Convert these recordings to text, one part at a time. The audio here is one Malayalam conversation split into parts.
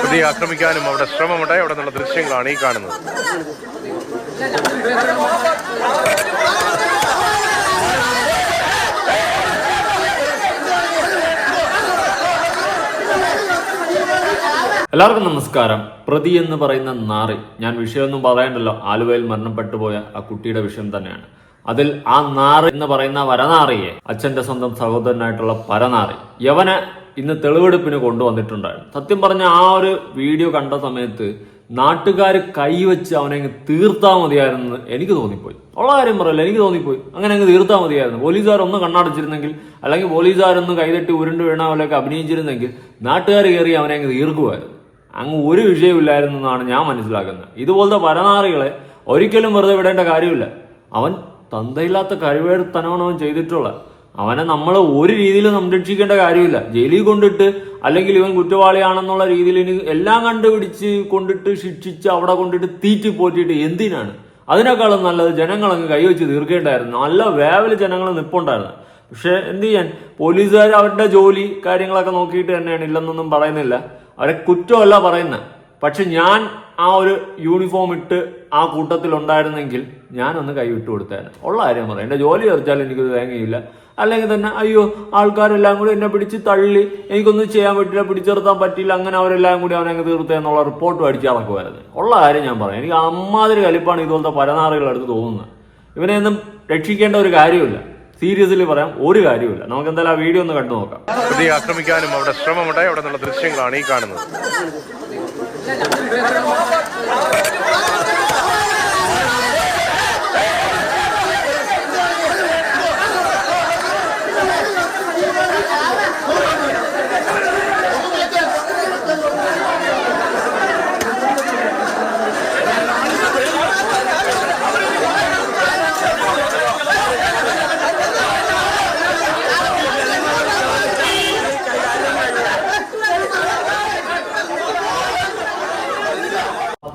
പ്രതിയെ ആക്രമിക്കാനും അവിടെ ശ്രമമുണ്ടായി. അവിടെ നിന്നുള്ള ദൃശ്യങ്ങളാണ് ഈ കാണുന്നത്. എല്ലാവർക്കും നമസ്കാരം. പ്രതി എന്ന് പറയുന്ന നാറി. ഞാൻ വിഷയമൊന്നും പറയണ്ടല്ലോ. ആലുവയിൽ മരണപ്പെട്ടു പോയ ആ കുട്ടിയുടെ വിഷയം തന്നെയാണ്. അതിൽ ആ നാറി എന്ന് പറയുന്ന വരനാറിയെ അച്ഛന്റെ സ്വന്തം സഹോദരനായിട്ടുള്ള പരനാറി. യവനെ ഇന്ന് തെളിവെടുപ്പിന് കൊണ്ടുവന്നിട്ടുണ്ടായിരുന്നു. സത്യം പറഞ്ഞ ആ ഒരു വീഡിയോ കണ്ട സമയത്ത് നാട്ടുകാർ കൈവച്ച് അവനെ അങ്ങ് തീർത്താൽ മതിയായിരുന്നു എനിക്ക് തോന്നിപ്പോയി. ഉള്ള കാര്യം പറയല്ല എനിക്ക് തോന്നിപ്പോയി. അങ്ങനെ അങ്ങ് തീർത്താൽ മതിയായിരുന്നു. പോലീസുകാർ ഒന്ന് കണ്ണടച്ചിരുന്നെങ്കിൽ അല്ലെങ്കിൽ പോലീസുകാരൊന്ന് കൈതട്ടി ഉരുണ്ട് വീണ പോലെയൊക്കെ അഭിനയിച്ചിരുന്നെങ്കിൽ നാട്ടുകാർ കയറി അവനെ അങ്ങ് തീർക്കുമായിരുന്നു. അങ്ങ് ഒരു വിഷയമില്ലായിരുന്നു എന്നാണ് ഞാൻ മനസ്സിലാക്കുന്നത്. ഇതുപോലത്തെ പരനാറികളെ ഒരിക്കലും വെറുതെ വിടേണ്ട കാര്യമില്ല. അവൻ തന്തയില്ലാത്ത കഴിവേടുത്തനമാണ് അവൻ ചെയ്തിട്ടുള്ള അവനെ നമ്മൾ ഒരു രീതിയിൽ സംരക്ഷിക്കേണ്ട കാര്യമില്ല. ജയിലിൽ കൊണ്ടിട്ട് അല്ലെങ്കിൽ ഇവൻ കുറ്റവാളിയാണെന്നുള്ള രീതിയിൽ ഇനി എല്ലാം കണ്ടുപിടിച്ച് കൊണ്ടിട്ട് ശിക്ഷിച്ച് അവിടെ കൊണ്ടിട്ട് തീറ്റി പോറ്റിയിട്ട് എന്തിനാണ്? അതിനേക്കാളും നല്ലത് ജനങ്ങളങ്ങ് കൈവച്ച് തീർക്കേണ്ടായിരുന്നു. നല്ല വേവൽ ജനങ്ങൾ നിപ്പുണ്ടായിരുന്നു. പക്ഷെ എന്ത് ചെയ്യാൻ? പോലീസുകാർ അവരുടെ ജോലി കാര്യങ്ങളൊക്കെ നോക്കിയിട്ട് തന്നെയാണ് ഇല്ലെന്നൊന്നും പറയുന്നില്ല. അവരെ കുറ്റമല്ല പറയുന്നത് പക്ഷെ ഞാൻ ആ ഒരു യൂണിഫോം ഇട്ട് ആ കൂട്ടത്തിൽ ഉണ്ടായിരുന്നെങ്കിൽ ഞാനൊന്ന് കൈവിട്ട് കൊടുത്തേനെ. ഉള്ള കാര്യം പറയാം എന്റെ ജോലി ചോദിച്ചാൽ എനിക്കൊരു തേങ്ങയില്ല. അല്ലെങ്കിൽ തന്നെ അയ്യോ ആൾക്കാരെല്ലാം കൂടി എന്നെ പിടിച്ച് തള്ളി. എനിക്കൊന്നും ചെയ്യാൻ പറ്റില്ല പിടിച്ചെടുത്താൻ പറ്റില്ല അങ്ങനെ അവരെല്ലാം കൂടി അവനെ അങ്ങ് തീർത്തേ എന്നുള്ള റിപ്പോർട്ട് അടിച്ച് ഇറക്കുമായിരുന്നു ഉള്ള കാര്യം ഞാൻ പറയാം. എനിക്ക് അമ്മാതിരി കലിപ്പാണ് ഇതുപോലത്തെ പരനാറുകളെടുത്ത് തോന്നുന്നത്. ഇവനെ ഒന്നും രക്ഷിക്കേണ്ട ഒരു കാര്യമില്ല സീരിയസ്ലി പറയാം ഒരു കാര്യമില്ല നമുക്ക് എന്തായാലും ആ വീഡിയോ ഒന്ന് കണ്ടു നോക്കാം. പ്രതി ആക്രമിക്കാനും അവിടെ ശ്രമമുണ്ടായി. അവിടെ നിന്നുള്ള ദൃശ്യങ്ങളാണ് ഈ കാണുന്നത്.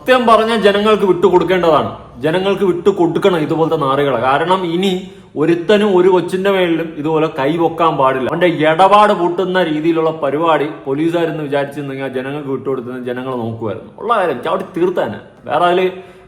സത്യം പറഞ്ഞ ജനങ്ങൾക്ക് വിട്ടുകൊടുക്കേണ്ടതാണ്. ജനങ്ങൾക്ക് വിട്ടു കൊടുക്കണം ഇതുപോലത്തെ നാറികളെ. കാരണം ഇനി ഒരുത്തനും ഒരു കൊച്ചിന്റെ മേളിലും ഇതുപോലെ കൈവൊക്കാൻ പാടില്ല. അവന്റെ ഇടപാട് പൂട്ടുന്ന രീതിയിലുള്ള പരിപാടി പോലീസുകാരെന്ന് വിചാരിച്ചിരുന്നെങ്കിൽ ജനങ്ങൾക്ക് വിട്ടുകൊടുത്തുന്ന ജനങ്ങൾ നോക്കുമായിരുന്നു. ഉള്ള കാര്യം ചവിട്ടി തീർത്താനെ. വേറെ അതിൽ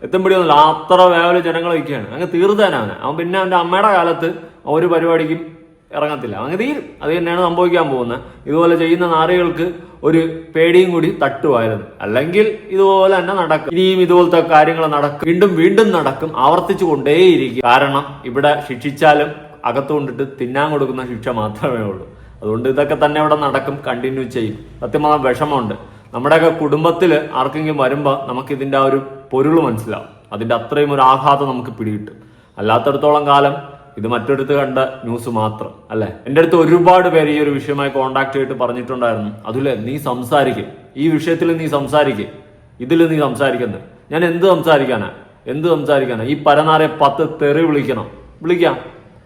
എത്തുമ്പോഴൊന്നുമില്ല അത്ര വേവൽ ജനങ്ങൾ വയ്ക്കുകയാണ്. അങ്ങ് തീർത്താനാണ് അവൻ പിന്നെ അവന്റെ അമ്മയുടെ കാലത്ത് ഒരു പരിപാടിക്കും ഇറങ്ങത്തില്ല. അങ്ങനെ തീരും. അത് തന്നെയാണ് സംഭവിക്കാൻ പോകുന്നത്. ഇതുപോലെ ചെയ്യുന്ന നാറികൾക്ക് ഒരു പേടിയും കൂടി തട്ടുമായിരുന്നു. അല്ലെങ്കിൽ ഇതുപോലെ തന്നെ നടക്കും. ഇനിയും ഇതുപോലത്തെ കാര്യങ്ങൾ നടക്കും. വീണ്ടും വീണ്ടും നടക്കും. ആവർത്തിച്ചു കൊണ്ടേയിരിക്കും. കാരണം ഇവിടെ ശിക്ഷിച്ചാലും അകത്തു കൊണ്ടിട്ട് തിന്നാൻ കൊടുക്കുന്ന ശിക്ഷ മാത്രമേ ഉള്ളൂ. അതുകൊണ്ട് ഇതൊക്കെ തന്നെ ഇവിടെ നടക്കും. കണ്ടിന്യൂ ചെയ്യും. സത്യം പറഞ്ഞാൽ വിഷമമുണ്ട്. നമ്മുടെയൊക്കെ കുടുംബത്തിൽ ആർക്കെങ്കിലും വരുമ്പോൾ നമുക്ക് ഇതിന്റെ ആ ഒരു പൊരുൾ മനസ്സിലാവും. അതിന്റെ അത്രയും ഒരു ആഘാതം നമുക്ക് പിടികിട്ടും. അല്ലാത്തടത്തോളം കാലം ഇത് മറ്റൊരിടത്ത് കണ്ട ന്യൂസ് മാത്രം അല്ലെ? എന്റെ അടുത്ത് ഒരുപാട് പേര് ഈ ഒരു വിഷയമായി കോണ്ടാക്ട് ചെയ്തിട്ട് പറഞ്ഞിട്ടുണ്ടായിരുന്നു. അതുല്ലേ നീ സംസാരിക്കും. ഈ വിഷയത്തിൽ നീ സംസാരിക്കും. ഇതിൽ നീ സംസാരിക്കുന്നത് ഞാൻ എന്ത് സംസാരിക്കാനാ? എന്ത് സംസാരിക്കാനാ? ഈ പരനാരെ പത്ത് തെറി വിളിക്കണം. വിളിക്കാം.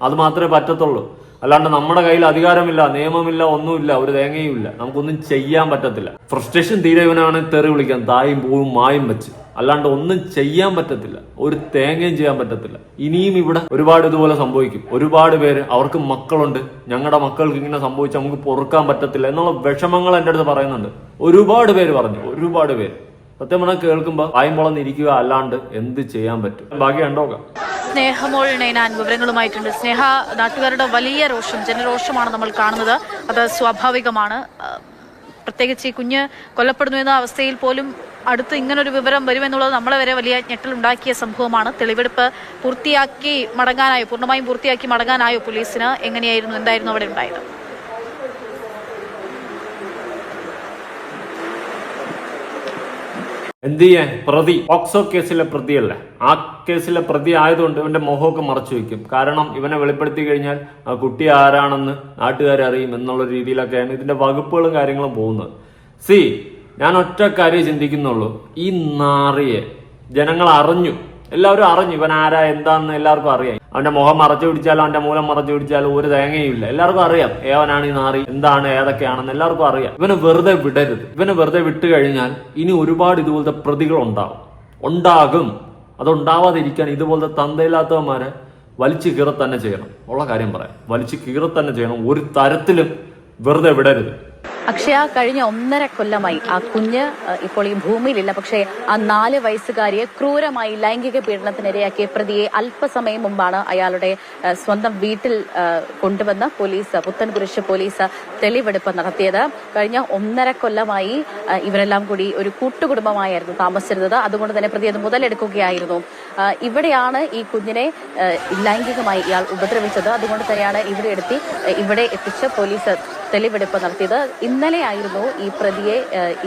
അത് മാത്രമേ പറ്റത്തുള്ളൂ. അല്ലാണ്ട് നമ്മുടെ കയ്യിൽ അധികാരമില്ല നിയമമില്ല ഒന്നുമില്ല ഒരു തേങ്ങയും ഇല്ല. നമുക്കൊന്നും ചെയ്യാൻ പറ്റത്തില്ല. ഫ്രസ്ട്രേഷൻ തീരെ ഇവനാണ് തെറി വിളിക്കാൻ തായും പൂവും മായും വെച്ച്. അല്ലാണ്ട് ഒന്നും ചെയ്യാൻ പറ്റത്തില്ല. ഒരു തേങ്ങയും ചെയ്യാൻ പറ്റത്തില്ല. ഇനിയും ഇവിടെ ഒരുപാട് ഇതുപോലെ സംഭവിക്കും. ഒരുപാട് പേര് അവർക്ക് മക്കളുണ്ട്. ഞങ്ങളുടെ മക്കൾക്ക് ഇങ്ങനെ സംഭവിച്ചാൽ നമുക്ക് പൊറുക്കാൻ പറ്റത്തില്ല എന്നുള്ള വിഷമങ്ങൾ എന്റെ അടുത്ത് പറയുന്നുണ്ട്. ഒരുപാട് പേര് പറഞ്ഞു. ഒരുപാട് പേര്. സത്യം പറഞ്ഞാൽ കേൾക്കുമ്പോൾ ആയും ഇരിക്കുക അല്ലാണ്ട് എന്ത് ചെയ്യാൻ പറ്റും? ബാക്കി കണ്ടോക്കാം സ്നേഹമോൾ വിവരങ്ങളുമായിട്ടുണ്ട് സ്നേഹ നാട്ടുകാരുടെ വലിയ രോഷം ജനരോഷമാണ് നമ്മൾ കാണുന്നത്. അത് സ്വാഭാവികമാണ്. പ്രത്യേകിച്ച് ഈ കുഞ്ഞ് കൊല്ലപ്പെടുന്നു എന്ന അവസ്ഥയിൽ പോലും അടുത്ത് ഇങ്ങനൊരു വിവരം വരുമെന്നുള്ളത് നമ്മളെ വരെ വലിയ ഞെട്ടലുണ്ടാക്കിയ സംഭവമാണ്. തെളിവെടുപ്പ് പൂർത്തിയാക്കി മടങ്ങാനായോ പൂർണമായും പൂർത്തിയാക്കി മടങ്ങാനായോ പോലീസിന് എങ്ങനെയായിരുന്നു എന്തായിരുന്നു അവിടെ ഉണ്ടായത്? എന്ത് ചെയ്യാൻ പ്രതി. ഓക്സോ കേസിലെ പ്രതിയല്ല? ആ കേസിലെ പ്രതി ആയതുകൊണ്ട് ഇവന്റെ മുഖമൊക്കെ മറച്ചു വെക്കും. കാരണം ഇവനെ വെളിപ്പെടുത്തി കഴിഞ്ഞാൽ ആ കുട്ടി ആരാണെന്ന് നാട്ടുകാരെ അറിയും എന്നുള്ള രീതിയിലൊക്കെയാണ് ഇതിന്റെ വകുപ്പുകളും കാര്യങ്ങളും പോകുന്നത്. സി ഞാൻ ഒറ്റ കാര്യം ചിന്തിക്കുന്നുള്ളൂ. ഈ നാറിയെ ജനങ്ങൾ അറിഞ്ഞു. എല്ലാവരും അറിഞ്ഞു. ഇവൻ ആരാ എന്താന്ന് എല്ലാവർക്കും അറിയാം. അവന്റെ മുഖം മറച്ചു പിടിച്ചാലും അവന്റെ മൂലം മറച്ചു പിടിച്ചാലും ഒരു തേങ്ങയുമില്ല. എല്ലാവർക്കും അറിയാം. ഏവനാണ് ഈ നാറി? എന്താണ് ഏതൊക്കെയാണെന്ന് എല്ലാവർക്കും അറിയാം. ഇവന് വെറുതെ വിടരുത്. ഇവന് വെറുതെ വിട്ടു കഴിഞ്ഞാൽ ഇനി ഒരുപാട് ഇതുപോലത്തെ പ്രതികൾ ഉണ്ടാവും. ഉണ്ടാകും. അതുണ്ടാവാതിരിക്കാൻ ഇതുപോലത്തെ തന്തയില്ലാത്തവന്മാരെ വലിച്ചു കീറത്തന്നെ തന്നെ ചെയ്യണം. ഉള്ള കാര്യം പറയാം. വലിച്ചു കീറത്തന്നെ തന്നെ ചെയ്യണം. ഒരു തരത്തിലും വെറുതെ വിടരുത്. അക്ഷയ കഴിഞ്ഞ ഒന്നര കൊല്ലമായി ആ കുഞ്ഞ് ഇപ്പോൾ ഈ ഭൂമിയിലില്ല. പക്ഷേ ആ നാല് വയസ്സുകാരിയെ ക്രൂരമായി ലൈംഗിക പീഡനത്തിനിരയാക്കിയ പ്രതിയെ അല്പസമയം മുമ്പാണ് അയാളുടെ സ്വന്തം വീട്ടിൽ കൊണ്ടുവന്ന് പോലീസ് പുത്തൻകുരിശ് പോലീസ് തെളിവെടുപ്പ് നടത്തിയത്. കഴിഞ്ഞ ഒന്നര കൊല്ലമായി ഇവരെല്ലാം കൂടി ഒരു കൂട്ടുകുടുംബമായിരുന്നു താമസിച്ചിരുന്നത്. അതുകൊണ്ട് തന്നെ പ്രതി അത് മുതലെടുക്കുകയായിരുന്നു. ഇവിടെയാണ് ഈ കുഞ്ഞിനെ ലൈംഗികമായി ഇയാൾ ഉപദ്രവിച്ചത്. അതുകൊണ്ട് തന്നെയാണ് ഇവിടെ ഇവിടെ എത്തിച്ച് പോലീസ് തെളിവെടുപ്പ് നടത്തിയത്. ഇന്നലെയായിരുന്നു ഈ പ്രതിയെ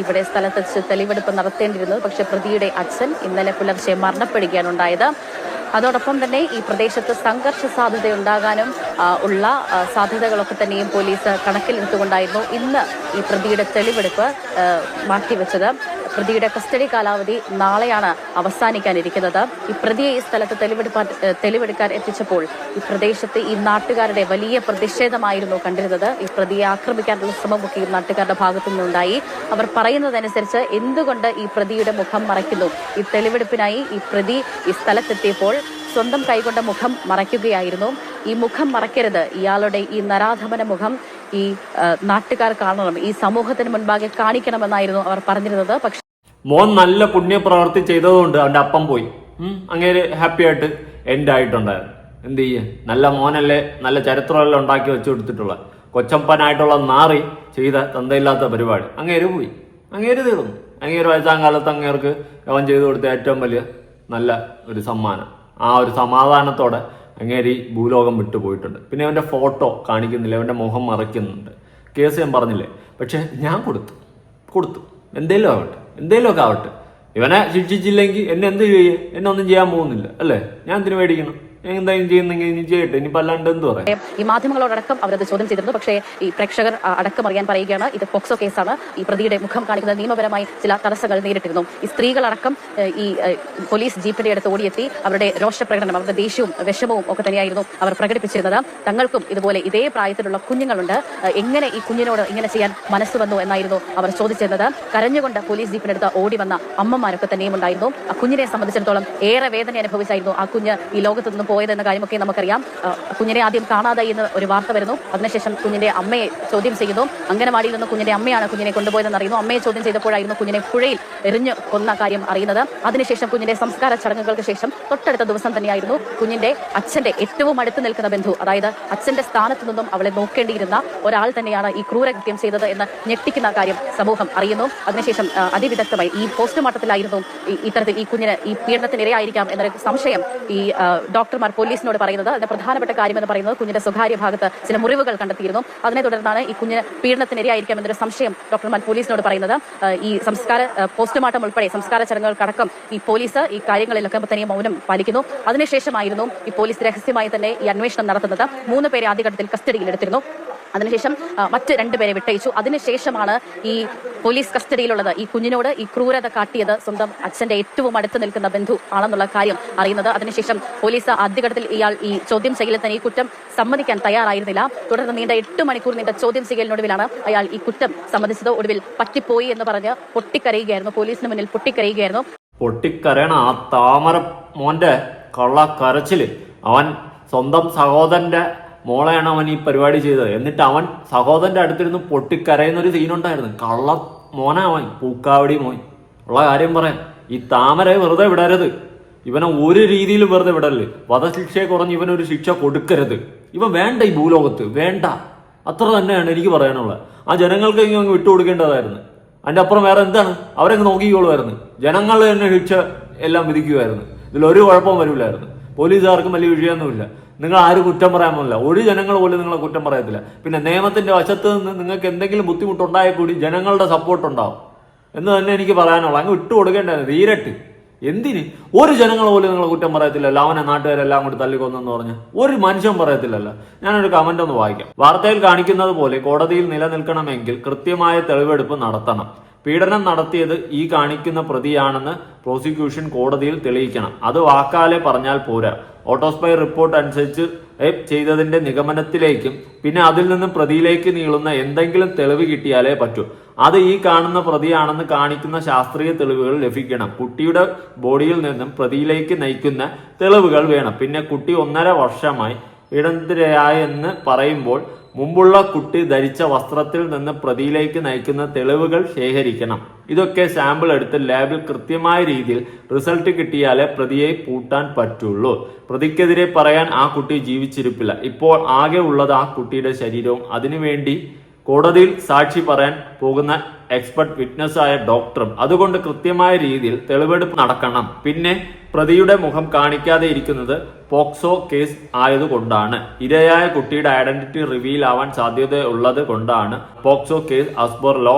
ഇവിടെ സ്ഥലത്ത് വെച്ച് തെളിവെടുപ്പ് നടത്തേണ്ടിയിരുന്നത്. പക്ഷെ പ്രതിയുടെ അച്ഛൻ ഇന്നലെ പുലർച്ചെ മരണപ്പെടുകയാണ് ഉണ്ടായത്. അതോടൊപ്പം തന്നെ ഈ പ്രദേശത്ത് സംഘർഷ സാധ്യത ഉണ്ടാകാനും ഉള്ള സാധ്യതകളൊക്കെ തന്നെയും പോലീസ് കണക്കിലെടുത്തുകൊണ്ടായിരുന്നു ഇന്ന് ഈ പ്രതിയുടെ തെളിവെടുപ്പ് മാറ്റിവെച്ചത്. പ്രതിയുടെ കസ്റ്റഡി കാലാവധി നാളെയാണ് അവസാനിക്കാനിരിക്കുന്നത്. ഈ പ്രതിയെ ഈ സ്ഥലത്ത് തെളിവെടുപ്പാൻ തെളിവെടുക്കാൻ എത്തിച്ചപ്പോൾ ഈ പ്രദേശത്ത് ഈ നാട്ടുകാരുടെ വലിയ പ്രതിഷേധമായിരുന്നു കണ്ടിരുന്നത്. ഈ പ്രതിയെ ആക്രമിക്കാനുള്ള ശ്രമമൊക്കെ ഈ നാട്ടുകാരുടെ ഭാഗത്തു നിന്നുണ്ടായി. അവർ പറയുന്നതനുസരിച്ച് എന്തുകൊണ്ട് ഈ പ്രതിയുടെ മുഖം മറയ്ക്കുന്നു? ഈ തെളിവെടുപ്പിനായി ഈ പ്രതി ഈ സ്ഥലത്തെത്തിയപ്പോൾ സ്വന്തം കൈകൊണ്ട് മുഖം മറയ്ക്കുകയായിരുന്നു. ഈ മുഖം മറയ്ക്കരുത്. ഇയാളുടെ ഈ നരാധമന മുഖം ഈ നാട്ടുകാർ കാണണം. ഈ സമൂഹത്തിന് മുൻപാകെ കാണിക്കണമെന്നായിരുന്നു അവർ പറഞ്ഞിരുന്നത്. പക്ഷേ മോൻ നല്ല പുണ്യപ്രവർത്തി ചെയ്തതുകൊണ്ട് അവന്റെ അപ്പം പോയി. അങ്ങനെ ഹാപ്പി ആയിട്ട് എൻഡ് ആയിട്ടുണ്ടായിരുന്നു. എന്ത് ചെയ്യ? നല്ല മോനല്ലേ നല്ല ചരിത്രമല്ലേ ഉണ്ടാക്കി വെച്ചു കൊടുത്തിട്ടുള്ള. കൊച്ചപ്പനായിട്ടുള്ള നാറി ചെയ്ത തന്തയില്ലാത്ത പരിപാടി. അങ്ങേര് പോയി. അങ്ങേര് തീർന്നു. അങ്ങേര് വയസ്സാം കാലത്ത് അങ്ങേർക്ക് അവൻ ചെയ്തു കൊടുത്ത ഏറ്റവും വലിയ നല്ല ഒരു സമ്മാനം. ആ ഒരു സമാധാനത്തോടെ അങ്ങേര് ഈ ഭൂലോകം വിട്ടു പോയിട്ടുണ്ട്. പിന്നെ അവന്റെ ഫോട്ടോ കാണിക്കുന്നില്ല. അവന്റെ മുഖം മറയ്ക്കുന്നുണ്ട്. കേസ് ഞാൻ പറഞ്ഞില്ലേ? പക്ഷെ ഞാൻ കൊടുത്തു. കൊടുത്തു. എന്തേലും ആവട്ടെ. എന്തേലുമൊക്കെ ആവട്ടെ. ഇവനെ ശിക്ഷിച്ചില്ലെങ്കിൽ എന്നെ എന്ത് ചെയ്യേ? എന്നെ ഒന്നും ചെയ്യാൻ പോകുന്നില്ല. അല്ലേ? ഞാൻ എന്തിനു മേടിക്കണം? ഇനി ഈ മാധ്യമങ്ങളോടക്കം അവരത് ചോദ്യം ചെയ്തിരുന്നു. പക്ഷേ ഈ പ്രേക്ഷകർ അടക്കം അറിയാൻ പറയുകയാണ്. ഇത് പോക്സോ കേസാണ്. ഈ പ്രതിയുടെ മുഖം കാണിക്കുന്ന നിയമപരമായി ചില തടസ്സങ്ങൾ നേരിട്ടിരുന്നു. ഈ സ്ത്രീകളടക്കം ഈ പോലീസ് ജീപ്പിന്റെ അടുത്ത് ഓടിയെത്തി. അവരുടെ രോഷപ്രകടനം അവരുടെ ദേഷ്യവും വിഷമവും ഒക്കെ തന്നെയായിരുന്നു അവർ പ്രകടിപ്പിച്ചിരുന്നത്. തങ്ങൾക്കും ഇതുപോലെ ഇതേ പ്രായത്തിലുള്ള കുഞ്ഞുങ്ങളുണ്ട്. എങ്ങനെ ഈ കുഞ്ഞിനോട് ഇങ്ങനെ ചെയ്യാൻ മനസ്സ് വന്നു എന്നായിരുന്നു അവർ ചോദിച്ചിരുന്നത്. കരഞ്ഞുകൊണ്ട് പോലീസ് ജീപ്പിനടുത്ത് ഓടി വന്ന അമ്മമാരൊക്കെ തന്നെയും ഉണ്ടായിരുന്നു. ആ കുഞ്ഞിനെ സംബന്ധിച്ചിടത്തോളം ഏറെ വേദന അനുഭവിച്ചായിരുന്നു ആ കുഞ്ഞ് ഈ ലോകത്ത് നിന്ന് പോയത് എന്ന കാര്യമൊക്കെ നമുക്കറിയാം. കുഞ്ഞിനെ ആദ്യം കാണാതായി എന്ന് ഒരു വാർത്ത വരുന്നു. അതിനുശേഷം കുഞ്ഞിന്റെ അമ്മയെ ചോദ്യം ചെയ്യുന്നു. അംഗനവാടിയിൽ നിന്ന് കുഞ്ഞിന്റെ അമ്മയാണ് കുഞ്ഞിനെ കൊണ്ടുപോയതെന്ന് അറിയുന്നു. അമ്മയെ ചോദ്യം ചെയ്തപ്പോഴായിരുന്നു കുഞ്ഞിനെ പുഴയിൽ എറിഞ്ഞു കൊന്ന കാര്യം അറിയുന്നത്. അതിനുശേഷം കുഞ്ഞിന്റെ സംസ്കാര ചടങ്ങുകൾക്ക് ശേഷം തൊട്ടടുത്ത ദിവസം തന്നെയായിരുന്നു കുഞ്ഞിന്റെ അച്ഛന്റെ ഏറ്റവും അടുത്ത് നിൽക്കുന്ന ബന്ധു അതായത് അച്ഛന്റെ സ്ഥാനത്ത് നിന്നും അവളെ നോക്കേണ്ടിയിരുന്ന ഒരാൾ തന്നെയാണ് ഈ ക്രൂരകൃത്യം ചെയ്തത് എന്ന് ഞെട്ടിക്കുന്ന കാര്യം സമൂഹം അറിയുന്നു. അതിനുശേഷം അതിവിദഗ്ധമായി ഈ പോസ്റ്റ്മോർട്ടത്തിലായിരുന്നു ഇത്തരത്തിൽ ഈ കുഞ്ഞിന് ഈ പീഡനത്തിനിരയായിരിക്കാം എന്നൊരു സംശയം ഈ ആ, ഡോക്ടർമാർ പോലീസിനോട് പറയുന്നത്. അതിന്റെ പ്രധാനപ്പെട്ട കാര്യം എന്ന് പറയുന്നത് കുഞ്ഞിന്റെ സ്വകാര്യ ഭാഗത്ത് ചില മുറിവുകൾ കണ്ടെത്തിയിരുന്നു. അതിനെ തുടർന്നാണ് ഈ കുഞ്ഞിന് പീഡനത്തിനിരയായിരിക്കാം എന്നൊരു സംശയം ഡോക്ടർമാർ പോലീസിനോട് പറയുന്നത്. ഈ സംസ്കാര പോസ്റ്റ്മോർട്ടം ഉൾപ്പെടെ സംസ്കാര ചടങ്ങുകൾക്കടക്കം ഈ പോലീസ് ഈ കാര്യങ്ങളിലൊക്കെ തന്നെ മൗനം പാലിക്കുന്നു. അതിനുശേഷമായിരുന്നു ഈ പോലീസ് രഹസ്യമായി തന്നെ ഈ അന്വേഷണം നടത്തുന്നത്. മൂന്ന് പേരെ ആദ്യഘട്ടത്തിൽ കസ്റ്റഡിയിലെടുത്തിരുന്നു അതിനുശേഷം മറ്റ് രണ്ടുപേരെ വിട്ടയച്ചു. അതിനുശേഷമാണ് ഈ പോലീസ് കസ്റ്റഡിയിലുള്ളത്. ഈ കുഞ്ഞിനോട് ഈ ക്രൂരത കാട്ടിയത് സ്വന്തം അച്ഛന്റെ ഏറ്റവും അടുത്ത് നിൽക്കുന്ന ബന്ധു ആണെന്നുള്ള കാര്യം അറിയുന്നത്. അതിനുശേഷം പോലീസ് ആദ്യഘട്ടത്തിൽ ഇയാൾ ഈ ചോദ്യം ചെയ്യലിൽ തന്നെ ഈ കുറ്റം സമ്മതിക്കാൻ തയ്യാറായിരുന്നില്ല. തുടർന്ന് നീണ്ട എട്ട് മണിക്കൂർ നീണ്ട ചോദ്യം ചെയ്യലിനൊടുവിലാണ് അയാൾ ഈ കുറ്റം സമ്മതിച്ചത്. ഒടുവിൽ പറ്റിപ്പോയി എന്ന് പറഞ്ഞ് പൊട്ടിക്കരയുകയായിരുന്നു. പോലീസിന് മുന്നിൽ പൊട്ടിക്കരയുകയായിരുന്നു. പൊട്ടിക്കരയണ ആ താമര മോന്റെ കള്ള കരച്ചിൽ അവൻ സ്വന്തം സഹോദരന്റെ മോളെയാണ് അവൻ ഈ പരിപാടി ചെയ്തത്? എന്നിട്ട് അവൻ സഹോദരന്റെ അടുത്തിരുന്ന് പൊട്ടിക്കരയുന്ന ഒരു സീനുണ്ടായിരുന്നു കള്ള മോന അവൻ പൂക്കാവടി മോൻ. ഉള്ള കാര്യം പറയാം. ഈ താമര വെറുതെ വിടരുത്. ഇവനെ ഒരു രീതിയിലും വെറുതെ വിടരുത്. വധശിക്ഷയെ കുറഞ്ഞ് ഇവനൊരു ശിക്ഷ കൊടുക്കരുത്. ഇവൻ വേണ്ട ഈ ഭൂലോകത്ത്. വേണ്ട. അത്ര തന്നെയാണ് എനിക്ക് പറയാനുള്ളത്. ആ ജനങ്ങൾക്ക് ഇങ്ങനെ അങ്ങ് വിട്ടുകൊടുക്കേണ്ടതായിരുന്നു അതിന്റെ അപ്പുറം വേറെ എന്താണ്? അവരങ്ങ് നോക്കിക്കോളുമായിരുന്നു. ജനങ്ങൾ തന്നെ ശിക്ഷ എല്ലാം വിധിക്കുമായിരുന്നു. ഇതിലൊരു കുഴപ്പവും വരില്ലായിരുന്നു. പോലീസുകാർക്കും വലിയ വിഷയമൊന്നുമില്ല. നിങ്ങൾ ആരും കുറ്റം പറയാൻ പോകില്ല ഒരു ജനങ്ങൾ പോലും നിങ്ങളെ കുറ്റം പറയത്തില്ല. പിന്നെ നിയമത്തിന്റെ വശത്ത് നിന്ന് നിങ്ങൾക്ക് എന്തെങ്കിലും ബുദ്ധിമുട്ടുണ്ടായാൽ കൂടി ജനങ്ങളുടെ സപ്പോർട്ട് ഉണ്ടാവും. എന്ന് തന്നെ എനിക്ക് പറയാനുള്ളൂ. അങ്ങ് വിട്ടു കൊടുക്കേണ്ടത് തീരട്ട്. എന്തിന്? ഒരു ജനങ്ങൾ പോലും നിങ്ങളെ കുറ്റം പറയത്തില്ലല്ലോ. അവനെ നാട്ടുകാരെല്ലാം കൂടി തല്ലിക്കൊന്നെന്ന് പറഞ്ഞ്. ഒരു മനുഷ്യൻ പറയത്തില്ലല്ലോ. ഞാനൊരു കമന്റ് ഒന്ന് വായിക്കാം. വാർത്തയിൽ കാണിക്കുന്നത് പോലെ കോടതിയിൽ നിലനിൽക്കണമെങ്കിൽ കൃത്യമായ തെളിവെടുപ്പ് നടത്തണം. പീഡനം നടത്തിയത് ഈ കാണിക്കുന്ന പ്രതിയാണെന്ന് പ്രോസിക്യൂഷൻ കോടതിയിൽ തെളിയിക്കണം. അത് വാക്കാലെ പറഞ്ഞാൽ പോരാ. ഓട്ടോസ്പൈ റിപ്പോർട്ട് അനുസരിച്ച് ചെയ്തതിന്റെ നിഗമനത്തിലേക്കും പിന്നെ അതിൽ നിന്നും പ്രതിയിലേക്ക് നീളുന്ന എന്തെങ്കിലും തെളിവ് കിട്ടിയാലേ പറ്റൂ. അത് ഈ കാണുന്ന പ്രതിയാണെന്ന് കാണിക്കുന്ന ശാസ്ത്രീയ തെളിവുകൾ ലഭിക്കണം. കുട്ടിയുടെ ബോഡിയിൽ നിന്നും പ്രതിയിലേക്ക് നയിക്കുന്ന തെളിവുകൾ വേണം. പിന്നെ കുട്ടി ഒന്നര വർഷമായി ഇടന്തിരയായെന്ന് പറയുമ്പോൾ മുമ്പുള്ള കുട്ടി ധരിച്ച വസ്ത്രത്തിൽ നിന്ന് പ്രതിയിലേക്ക് നയിക്കുന്ന തെളിവുകൾ ശേഖരിക്കണം. ഇതൊക്കെ സാമ്പിൾ എടുത്ത് ലാബിൽ കൃത്യമായ രീതിയിൽ റിസൾട്ട് കിട്ടിയാലേ പ്രതിയെ പൂട്ടാൻ പറ്റുള്ളൂ. പ്രതിക്കെതിരെ പറയാൻ ആ കുട്ടി ജീവിച്ചിരിപ്പില്ല. ഇപ്പോൾ ആകെ ഉള്ളത് ആ കുട്ടിയുടെ ശരീരവും. അതിനുവേണ്ടി കോടതിയിൽ സാക്ഷി പറയാൻ പോകുന്ന എക്സ്പെർട്ട് വിറ്റ്നസ് ആയ ഡോക്ടറും അതുകൊണ്ട് കൃത്യമായ രീതിയിൽ തെളിവെടുപ്പ് നടക്കണം. പിന്നെ പ്രതിയുടെ മുഖം കാണിക്കാതെ ഇരിക്കുന്നത് പോക്സോ കേസ് ആയതുകൊണ്ടാണ്. ഇരയായ കുട്ടിയുടെ ഐഡന്റിറ്റി റിവീൽ ആവാൻ സാധ്യതയുള്ളത് കൊണ്ടാണ് പോക്സോ കേസ് അസ്ബർ ലോ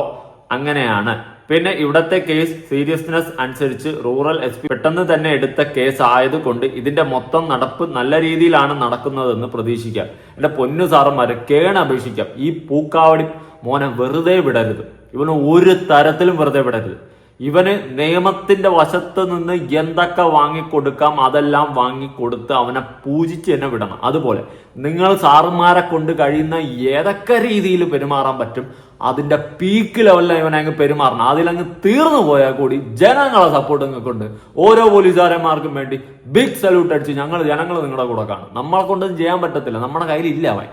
അങ്ങനെയാണ്. പിന്നെ ഇവിടത്തെ കേസ് സീരിയസ്നെസ് അനുസരിച്ച് റൂറൽ എസ് പെട്ടെന്ന് തന്നെ എടുത്ത കേസ് ആയതുകൊണ്ട് ഇതിന്റെ മൊത്തം നടപ്പ് നല്ല രീതിയിലാണ് നടക്കുന്നതെന്ന് പ്രതീക്ഷിക്കാം. എന്റെ പൊന്നു സാറന്മാരെ കേണപേക്ഷിക്കാം ഈ പൂക്കാവടി മോനെ വെറുതെ വിടരുത്. ഇവന് ഒരു തരത്തിലും വെറുതെ വിടരുത്. ഇവന് നിയമത്തിന്റെ വശത്ത് നിന്ന് എന്തൊക്കെ വാങ്ങിക്കൊടുക്കാം അതെല്ലാം വാങ്ങിക്കൊടുത്ത് അവനെ പൂജിച്ച് തന്നെ വിടണം. അതുപോലെ നിങ്ങൾ സാറുമാരെ കൊണ്ട് കഴിയുന്ന ഏതൊക്കെ രീതിയിൽ പെരുമാറാൻ പറ്റും അതിന്റെ പീക്ക് ലെവലിൽ ഇവനെ അങ്ങ് പെരുമാറണം. അതിലങ്ങ് തീർന്നു പോയാൽ കൂടി ജനങ്ങളെ സപ്പോർട്ട് നിങ്ങൾക്കുണ്ട് ഓരോ പോലീസുകാരന്മാർക്കും വേണ്ടി ബിഗ് സല്യൂട്ട് അടിച്ച് ഞങ്ങൾ ജനങ്ങൾ നിങ്ങളുടെ കൂടെ കാണും. നമ്മളെ കൊണ്ടൊന്നും ചെയ്യാൻ പറ്റത്തില്ല. നമ്മുടെ കയ്യിൽ ഇല്ല അവൻ.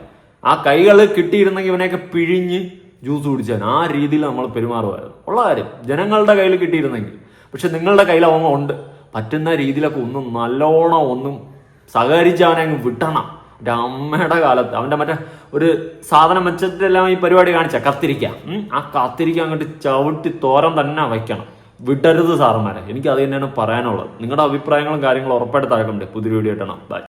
ആ കൈകൾ കിട്ടിയിരുന്നെങ്കിൽ ഇവനെയൊക്കെ പിഴിഞ്ഞ് ജ്യൂസ് കുടിച്ചാൽ ആ രീതിയിൽ നമ്മൾ പെരുമാറുമായിരുന്നു. ഉള്ള കാര്യം. ജനങ്ങളുടെ കയ്യിൽ കിട്ടിയിരുന്നെങ്കിൽ. പക്ഷെ നിങ്ങളുടെ കയ്യിൽ അവൻ ഉണ്ട്. പറ്റുന്ന രീതിയിലൊക്കെ ഒന്നും നല്ലോണം ഒന്നും സഹകരിച്ച് അവനെ അങ്ങ് വിട്ടണം എന്റെ അമ്മയുടെ കാലത്ത് അവന്റെ മറ്റേ ഒരു സാധനം വെച്ചിട്ടെല്ലാം ഈ പരിപാടി കാണിച്ച കത്തിരിക്ക. ആ കത്തിരിക്ക അങ്ങോട്ട് ചവിട്ടി തോരം തന്നെ വയ്ക്കണം. വിടരുത് സാറന്മാരെ. എനിക്ക് അത് തന്നെയാണ് പറയാനുള്ളത്. നിങ്ങളുടെ അഭിപ്രായങ്ങളും കാര്യങ്ങളും ഉറപ്പായിട്ട് താഴെ പുതിയ വീഡിയോ ഇട്ടണം ബൈ